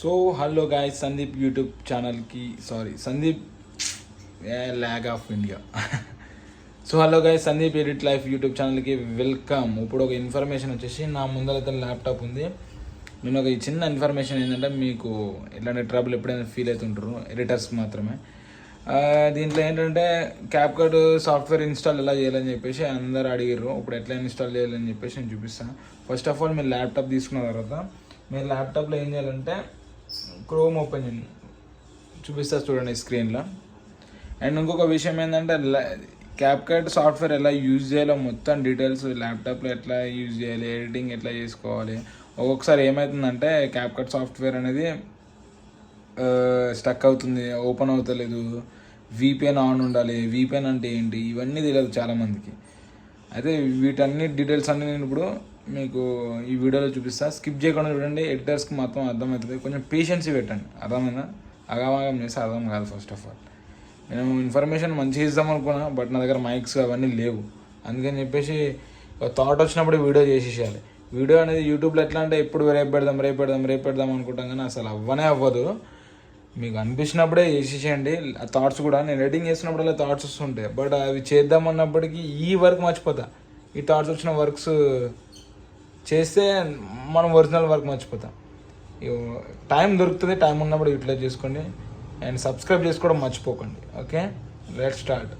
So hello guy Sandeep YouTube ఛానల్కి sorry Sandeep lag of India so hello guy Sandeep edit life YouTube ఛానల్కి welcome ఇప్పుడు ఒక information వచ్చేసి నా ముందరైతే laptop ఉంది. నేను ఒక చిన్న ఇన్ఫర్మేషన్ ఏంటంటే మీకు ఇలాంటి ట్రబుల్ ఎప్పుడైనా ఫీల్ అవుతుంటారు ఎడిటర్స్కి మాత్రమే. దీంట్లో ఏంటంటే క్యాప్కట్ సాఫ్ట్వేర్ ఇన్స్టాల్ ఎలా చేయాలని చెప్పేసి అందరు అడిగారు ఇప్పుడు ఎట్లా ఇన్స్టాల్ చేయాలని చెప్పేసి నేను చూపిస్తాను. ఫస్ట్ ఆఫ్ ఆల్ మీరు ల్యాప్టాప్ తీసుకున్న తర్వాత మీరు ల్యాప్టాప్లో ఏం చేయాలంటే క్రోమ్ ఓపెన్ చూపిస్తా చూడండి స్క్రీన్లో అండ్ ఇంకొక విషయం ఏంటంటే క్యాప్కట్ సాఫ్ట్వేర్ ఎలా యూజ్ చేయాలో మొత్తం డీటెయిల్స్ ల్యాప్టాప్లో ఎట్లా యూజ్ చేయాలి ఎడిటింగ్ ఎట్లా చేసుకోవాలి. ఒక్కొక్కసారి ఏమవుతుందంటే క్యాప్కట్ సాఫ్ట్వేర్ అనేది స్టక్ అవుతుంది ఓపెన్ అవుతలేదు. వీపీఎన్ ఆన్ ఉండాలి. వీపీఎన్ అంటే ఏంటి? ఇవన్నీ తెలియదు చాలామందికి. అయితే వీటన్ని డీటెయిల్స్ అన్ని నేను ఇప్పుడు మీకు ఈ వీడియోలో చూపిస్తా. స్కిప్ చేయకుండా చూడండి. ఎడిటర్స్కి మొత్తం అర్థమవుతుంది. కొంచెం పేషెన్సీ పెట్టండి. అర్థమైందా? అగామగం చేస్తే అర్థం కాదు ఫస్ట్ ఆఫ్ ఆల్ నేను ఇన్ఫర్మేషన్ మంచిగా ఇద్దాం అనుకున్నా బట్ నా దగ్గర మైక్స్ అవన్నీ లేవు. అందుకని చెప్పేసి థాట్ వచ్చినప్పుడు వీడియో చేసేసేయాలి. వీడియో అనేది యూట్యూబ్లో ఎట్లా అంటే ఎప్పుడు రేపు పెడదాం రేపు పెడదాం రేపు పెడదాం అనుకుంటాం కానీ అసలు అవ్వనే అవ్వదు. మీకు అనిపించినప్పుడే చేసేసేయండి థాట్స్ కూడా నేను ఎడిటింగ్ చేసినప్పుడల్లా థాట్స్ వస్తుంటాయి. బట్ అవి చేద్దాం అన్నప్పటికీ ఈ వర్క్ మర్చిపోతా. ఈ థాట్స్ వచ్చిన వర్క్స్ చేస్తే మనం ఒరిజినల్ వర్క్ మర్చిపోతాం. టైం దొరుకుతుంది టైం ఉన్నప్పుడు యూటిలైజ్ చేసుకోండి. అండ్ సబ్స్క్రైబ్ చేసుకోవడం మర్చిపోకండి. Okay let start